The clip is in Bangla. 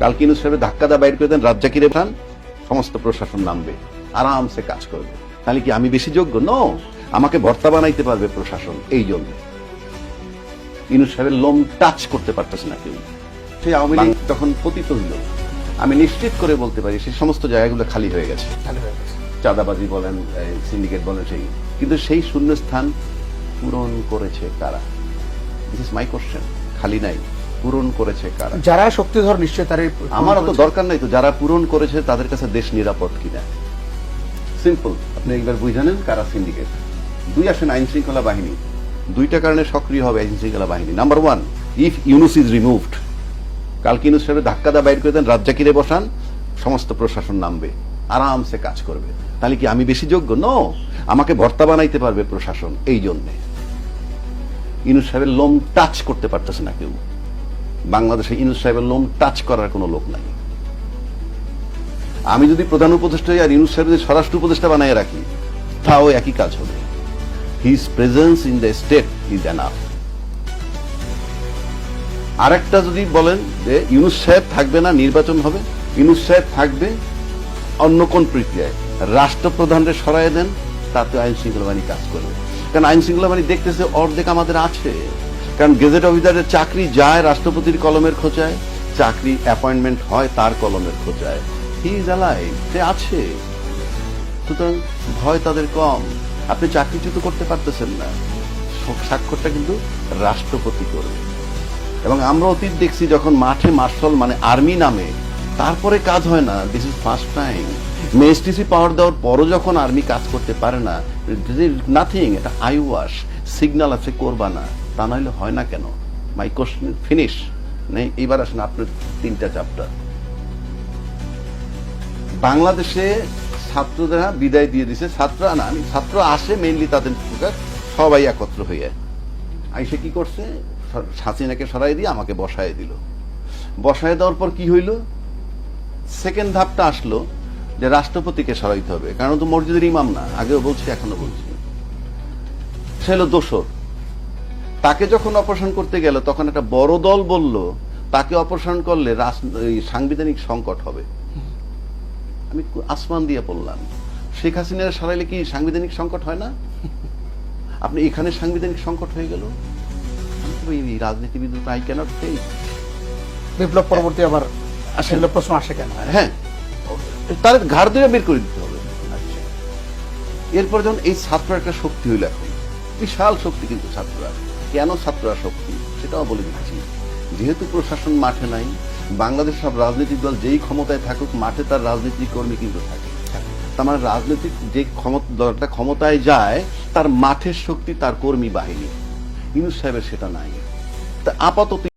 কালকে ইউনুস সাহেবের ধাক্কা দা বাইর করে দেন রাজ্জাকিরে খান সমস্ত প্রশাসন নামবে। আরামসে কাজ করবে। তাহলে কি আমি বেশি যোগ্য? ন আমাকে ভর্তা বানাইতে পারবে প্রশাসন এই জন্য। ইউনুস সাহেবের লোম টাচ করতে পারতেছে না কেউ। সেই আওয়ামী লীগ তখন পতিত হইল। আমি নিশ্চিত করে বলতে পারি সেই সমস্ত জায়গাগুলো খালি হয়ে গেছে। চাঁদাবাজি বলেন সিন্ডিকেট বলেন সেই। কিন্তু সেই শূন্যস্থান পূরণ করেছে তারা দিস ইজ মাই কোশ্চেন খালি নাই। পূরণ করেছে কারা? যারা শক্তিধর নিশ্চয় তার আমার অত দরকার নাই তো যারা পূরণ করেছে তাদের কাছে দেশ নিরাপদ কিনা। সিম্পল আপনি একবার বুঝানেন কারা সিন্ডিকেট দুই আসেন আইন শৃঙ্খলা বাহিনী। দুইটা কারণে সক্রিয় হবে আইন শৃঙ্খলা বাহিনী। Number one if Yunus is removed কালকে ইউনুস সাহেবের ধাক্কা দা বাইর করে দেন রাজ্জাকিরে বসান সমস্ত প্রশাসন নামবে আরামসে কাজ করবে। তাহলে কি আমি বেশি যোগ্য? ন আমাকে ভর্তা বানাইতে পারবে প্রশাসন এই জন্যে। ইউনুস সাহেবের লোম টাচ করতে পারতেছে না কেউ। বাংলাদেশে ইউনুস সাহেবের লোম টাচ করার কোনো লোক নাই। আমি যদি প্রধান উপদেষ্টা আর ইউনুস সাহেব যদি স্বরাষ্ট্র উপদেষ্টা বানায় রাখি, তাও একই কাজ হবে। His presence in the state is enough আরেকটা যদি বলেন যে ইউনুস সাহেব থাকবে না, নির্বাচন হবে ইউনুস সাহেব থাকবে অন্য কোন প্রক্রিয়ায়। রাষ্ট্রপ্রধানরে সরাই দেন, তাতে আইন শৃঙ্খলা বাহিনী কাজ করবে। কারণ আইন শৃঙ্খলা বাহিনী দেখতেছে অর্ধেক আমাদের আছে। কারণ গেজেট অফিসারের চাকরি যায় রাষ্ট্রপতির কলমের খোঁচায় চাকরি অ্যাপয়েন্টমেন্ট হয় তার কলমের খোঁচায় হি ইজ অ্যালাইভ সে আছে। সুতরাং ভয় তাদের কম। আপনি চাকরিচ্যুত করতে পারতেছেন না। স্বাক্ষরটা কিন্তু রাষ্ট্রপতি করবে। এবং আমরা অতীত দেখছি যখন মাঠে মার্শাল মানে আর্মি নামে, তারপরে কাজ হয় না। দিস ইজ ফার্স্ট টাইম মেএসটিসি পাওয়ার দেওয়ার পরও যখন আর্মি কাজ করতে পারে না নাথিং এটা আই ওয়াশ সিগন্যাল আছে করবা না তা নাহলে হয় না কেন? মাই কোশ্চেন ফিনিশ নেই এইবার আসেন আপনার তিনটা চ্যাপ্টার বাংলাদেশে ছাত্ররা বিদায় দিয়ে দিছে। ছাত্র, না, আমি ছাত্র আসে মেইনলি তাদের সবাই একত্র হয়ে। আইসে কি করছে? স- হাসিনাকে সরাই দিয়ে আমাকে বসায় দিল। বসায় দেওয়ার পর কি হইল? সেকেন্ড ধাপটা আসলো যে রাষ্ট্রপতিকে সরাইতে হবে। কারণ তো মসজিদের ইমাম না, আগেও বলছি এখনও বলছি। সে হলো দোষর তাকে যখন অপারেশন করতে গেল তখন একটা বড় দল বলল তাকে অপারেশন করলে সাংবিধানিক সংকট হবে। আমি আসমান দিয়ে পড়লাম। শেখ হাসিনার সরাইলে কি সাংবিধানিক সংকট হয় না? আপনি এখানে সাংবিধানিক সংকট হয়ে গেল? এই রাজনীতিবিদ আই ক্যানট ফেস বিপ্লব পরবর্তী আবার সেগুলো প্রশ্ন আসে কেন? হ্যাঁ। তার ঘাড় ধরে বের করে দিতে হবে। এরপর যখন এই ছাত্র একটা শক্তি হইল এখন বিশাল শক্তি কিন্তু ছাত্ররা কেন ছাত্র শক্তি সেটাও বলে দিচ্ছি। যেহেতু প্রশাসন মাঠে নাই, বাংলাদেশ সব রাজনৈতিক দল যেই ক্ষমতায় থাকুক, মাঠে তার রাজনৈতিক কর্মী কিন্তু থাকে। তার মানে রাজনৈতিক যে দলটা ক্ষমতায় যায়, তার মাঠের শক্তি তার কর্মী বাহিনী। ইউনুস সাহেবের সেটা নাই। তা আপাতত